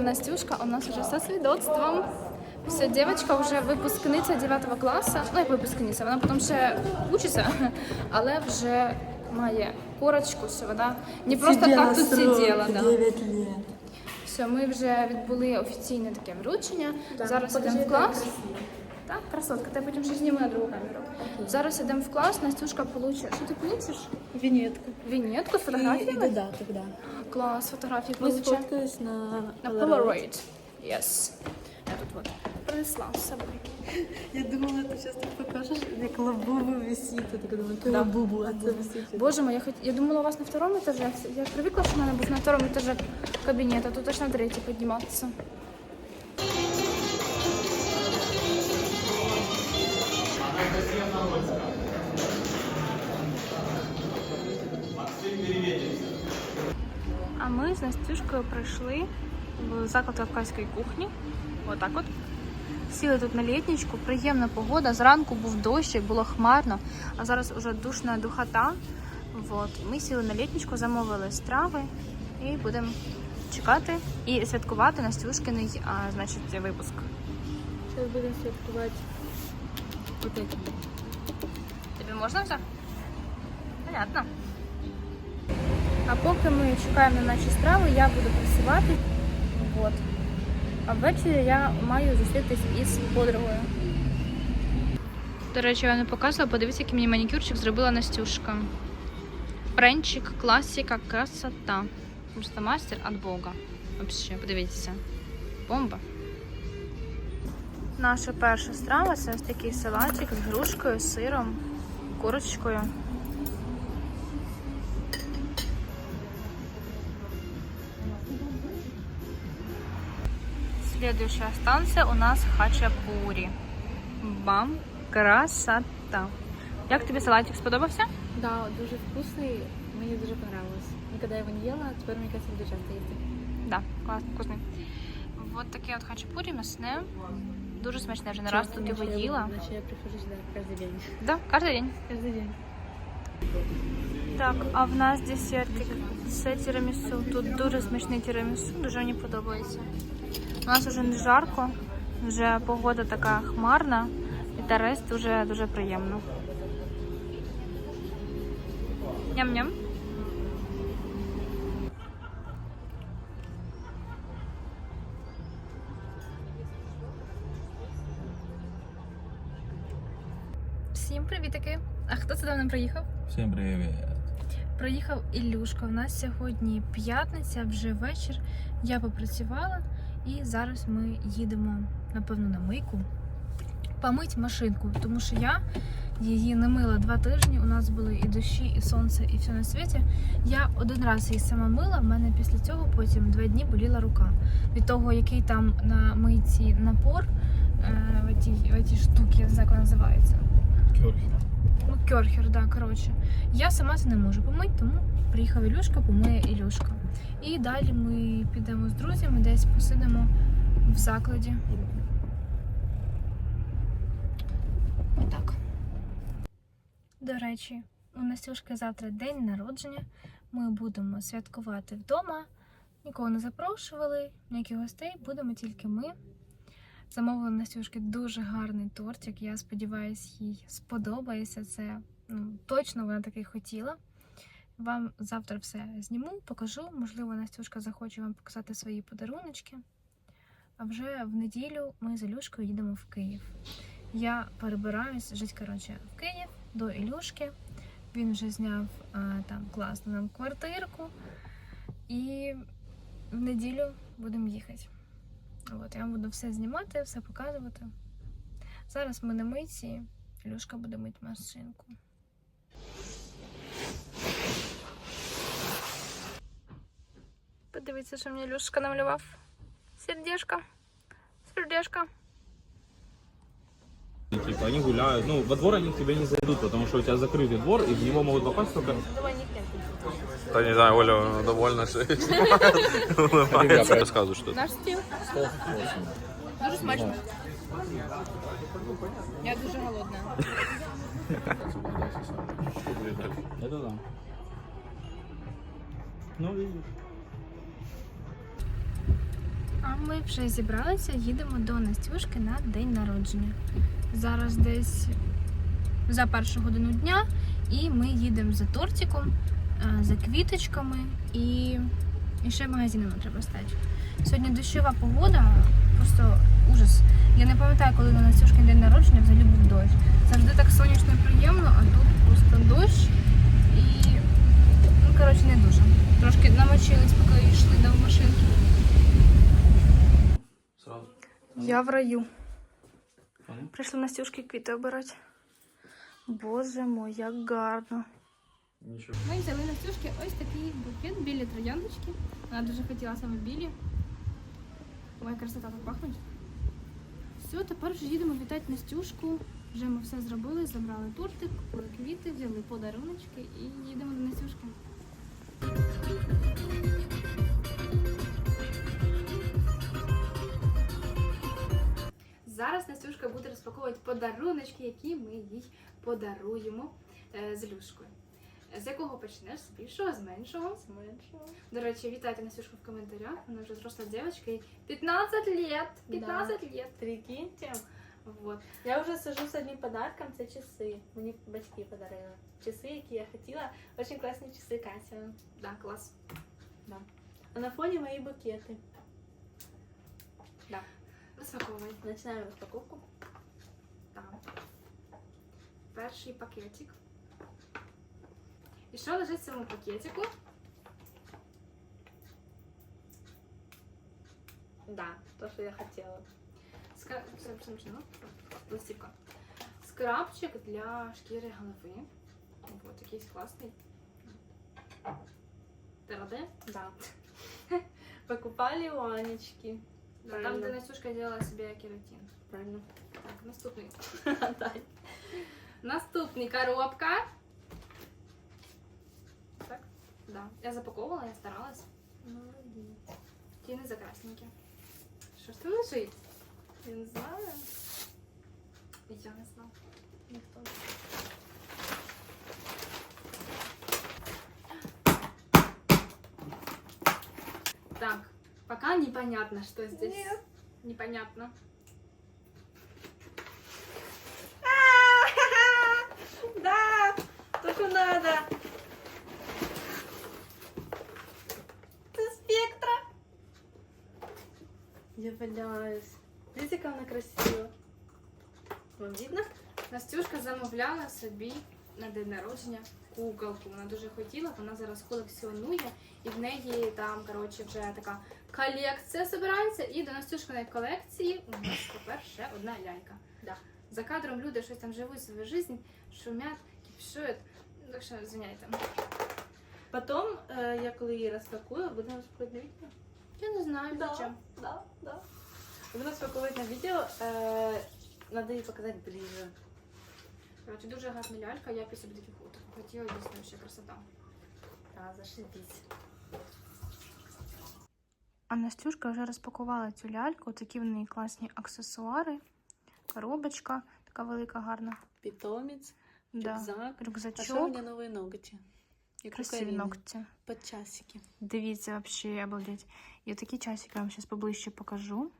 Настюшка у нас вже зі свідоцтвом. Все, дівчинка вже випускниця 9 класу. Ну, як випускниця, вона потім ще учиться, але вже має корочку, що вона не просто так тут сиділа. Да. 9 лет. Все, ми вже відбули офіційне таке вручення. Зараз йдемо в клас. Так, красотка, ти потім ще зніми на другу камеру. Зараз йдемо в клас, Настюшка получить. Що ти получиш? Винетку. Вінетку з И, фотографіями? додаток, да Клас, фотографії Мы получить. сфоткались на, На Polaroid. Polaroid. Yes. Я тут вот принесла з собою. Я думала, ти зараз так покажеш, як лабубу висить. Я так думаю, яка лабубу, а це висить. Боже мой, я, хот... я думала, у вас на втором этаже. Я привыкла, что надо будет на втором этаже кабинета, тут аж на третий подниматься. З Настюшкою прийшли в заклад кавказької кухні. Отак от. Сіли тут на літнічку, приємна погода. Зранку був дощ, було хмарно, а зараз уже душна духота. Вот. Ми сіли на літнічку, замовили страви і будемо чекати і святкувати Настюшкиний а, значить, випуск. Зараз будемо святкувати. Тобі можна вже? Понятно. А поки ми чекаємо на наші страви, я буду працювати. Вот. А ввечері я маю зустрітись із подругою. До речі, я не показувала, подивіться, який мені манікюрчик зробила Настюшка. Френчик, класика, красота. Просто мастер від Бога. Вообще, подивіться. Бомба. Наша перша страва це ось такий салатик з грушкою, сиром, курочкою. Следующая станция у нас хачапури. Бам! Красота! Як тобі салатик сподобався? Да, дуже вкусний, мені дуже понравилось. Ніколи його не їла, тепер мені кажется, буду часто їсти. Да, клас, вкусний. Вот таке от хачапурі м'ясне. Дуже смачне, я вже не раз тут його їла. Значит, я прихожу сюда каждый день. Да, кожен день. Каждый день. Так, а в нас десертик. Це тірамісу. Тут дуже смачний тірамісу, дуже мені подобається. У нас вже не жарко, вже погода така хмарна, і терес дуже дуже приємно. Ням-ням. Всім привітики! А хто це до мене приїхав? Всем привет. Приїхав Ілюшка. У нас сьогодні п'ятниця, вже вечір. Я попрацювала і зараз ми їдемо, напевно, на мийку. Помить машинку, тому що я її не мила два тижні. У нас були і дощі, і сонце, і все на світі. Я один раз її сама мила. В мене після цього потім два дні боліла рука. Від того, який там на мийці напор е, в цій знаю, як вона називається. Ну, кьорхер, да, коротше. Я сама це не можу помити, тому приїхав Ілюшка, помиє Ілюшка. І далі ми підемо з друзями, десь посидимо в закладі. Отак. До речі, у Настюшки завтра день народження. Ми будемо святкувати вдома. Нікого не запрошували, ніяких гостей, будемо тільки ми. Замовила Настюшки дуже гарний тортик. Я сподіваюся, їй сподобається це. Ну, точно вона таки хотіла. Вам завтра все зніму, покажу. Можливо, Настюшка захоче вам показати свої подаруночки. А вже в неділю ми з Ілюшкою їдемо в Київ. Я перебираюсь жити коротше, в Київ до Ілюшки. Він вже зняв а, там класну нам квартирку. І в неділю будемо їхати. От, я вам буду все знімати, все показувати. Зараз ми на митці, Люшка буде мити машинку. Подивіться, що мені Люшка намалював. Сердешко. Сердешко. Типа они гуляют. Ну, во двор они к тебе не зайдут, потому что у тебя закрытый двор, и в него могут попасть только... Да не знаю, Оля довольна, что улыбается. Рассказывай что-то. Наш стіл. Дуже смачно. Я дуже голодна. Это да. Ну, видишь. А, ми вже зібралися, їдемо до Настюшки на день народження. Зараз десь за першу годину дня, і ми їдемо за тортиком, е, за квіточками і, і ще магазини нам треба стати. Сьогодні дощова погода, просто ужас. Я не пам'ятаю, коли на Настюшкин день народження взагалі був дощ. Завжди так сонячно і приємно, а тут просто дощ і ну коротше не дуже. Трошки намочились, поки йшли до машинки. Я в раю. Прийшли Настюшки квіти обирати. Боже мой, як гарно. Ничего. Ми взяли Настюшки ось такий букет білі трояндочки. Вона дуже хотіла саме білі. Ой, красота так пахнуть. Все, тепер вже їдемо вітати Настюшку. Вже ми все зробили, забрали тортик, купили квіти, взяли подаруночки і їдемо до Настюшки. Зараз Настюшка буде розпаковувати подаруночки, які ми їй подаруємо е, з Люшкою. З якого почнеш? З більшого, з меншого? З меншого. До речі, вітайте Настюшку в коментарях. Вона вже зросла дівчинка, їй 15 лет. 15 лет. Прикиньте. Вот. Я вже сижу з одним подарком, це часи. Мені батьки подарили. Часи, які я хотіла. Очень класні часи, Катя. Да, клас. А на фоні мої букети. Розпаковуй. Починаємо розпаковку. Так. Перший пакетик. І що лежить в цьому пакетику? Да, то, що я хотіла. Ска... Все, все, все, ну, Листівка. Скрабчик для шкіри голови. Вот, якийсь класний. Тераде. Да. Покупали у Анечки. Да, там, Правильно. де Настюшка делала собі кератин. Правильно. Так, наступний. Дай. Наступний коробка. Так? Да. Я запаковувала, я старалась. Молодець. Ті не закрасненькі. Що ж там лежить? Я не знаю. Я не знаю. Ніхто. Так, пока непонятно, что здесь. Нет. Непонятно. Да! То, що надо. Це спектра. Я валяюсь. Видите, яка вона красива. Вам видно? Настюшка замовляла собі на день народження куколку. Вона дуже хотіла, вона зараз колекціонує, і в неї там, коротше, вже така колекція збирається. І до Настюшкиної колекції у нас тепер ще одна лялька. Да. За кадром люди щось там живуть свою жизнь, шумять, кіпшують. Ну, Так що звиняйте. Потім, е, я коли її розпакую, будемо відео. Я не знаю, Да, зачем. да, да. Буду розпаковувати на відео. Е, надо її показати ближе. Коротше, дуже гарна лялька, я собі таку таку хотіла, дійсно, ще красота. Да, зашибись. А Настюшка вже розпакувала цю ляльку. Такі в неї класні аксесуари, коробочка, така велика, гарна. Питомець, Да. рюкзак. А що у Рюкзачок, мене нові ногті? Як красиві ногті. Под часики. Дивіться, вообще, обалдеть. І такі часики вам зараз поближче покажу.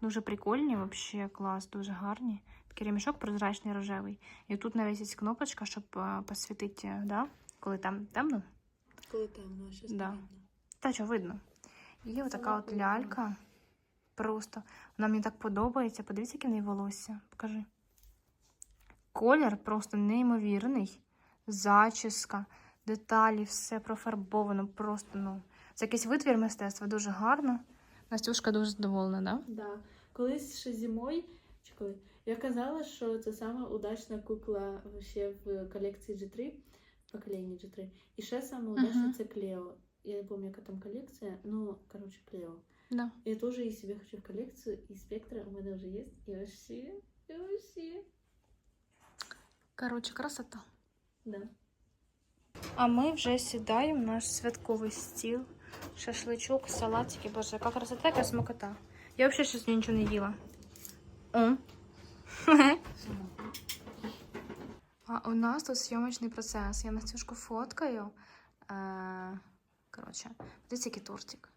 Дуже прикольні, вообще клас, дуже гарні. Такий ремішок прозрачний рожевий. І тут навіть кнопочка, щоб е, посвітити, да? коли там темно. Коли темно, щось Да. видно. Та що видно. І отака от лялька. Просто. Вона мені так подобається. Подивіться, яке в неї волосся. Покажи. Колір просто неймовірний. Зачіска, деталі, все профарбовано. Просто, ну. Це якийсь витвір мистецтва, дуже гарно. Настюшка дуже задоволена, да? Да. Колись ще зимою, чи коли, я казала, що це сама удачна кукла вообще в колекції G3, покоління G3. І ще саме удачна Мгм. це Клео. Я не пам'ятаю, яка там колекція, ну, коротше, Клео. Да. Я теж її собі хочу в колекцію, і спектра у мене вже є. І вообще, і вообще. Коротше, красота. Да. А ми вже сідаємо наш святковий стіл. Шашличок, салатики. Боже, яка красота, яка смакота. Я взагалі щось нічого не їла. О. А у нас тут зйомочний процес. Я Настюшку фоткаю. Е, Коротше, дивіться, який тортик.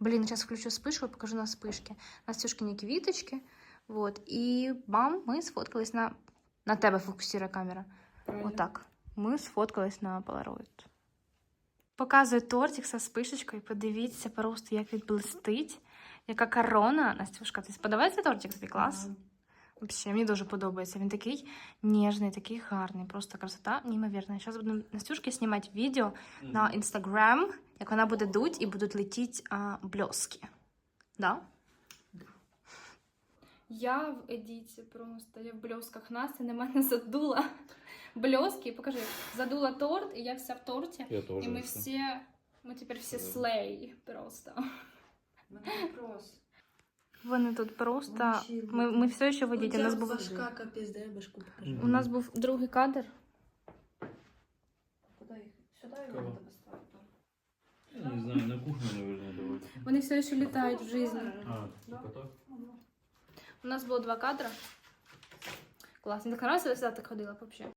Блін, зараз включу спишку покажу на спишки. Настюшкині квіточки. Вот. І бам, ми сфоткались на. На тебе фокусує камера. Отак. Ми сфоткались на Polaroid. Показую тортик зі спишечкою. Подивіться просто, як він блистить. Яка корона. Настюшка, ти сподобається тортик? Тобі клас? Взагалі, мені дуже подобається. Він такий ніжний, такий гарний. Просто красота неймовірна. Зараз буду Настюшки знімати відео на інстаграм, як вона буде дуть і будуть летіти а, бльоски. Да? Я в едіті просто, я в бльосках Настя на мене задула бльоски. Покажи, задула торт, і я вся в торті. Я тоже. І ми всі, ми тепер всі слей просто. Вони тут просто. Ми, ми все ще в едіті. У нас був башка капець, дай башку покажу. у нас був другий кадр. Куди їх? Сюди його Кого? треба Я не знаю, на кухню, наверное, давай. Вони все ще літають в житті. А, так? У нас було два кадра. Класно. Так раз я так ходила взагалі.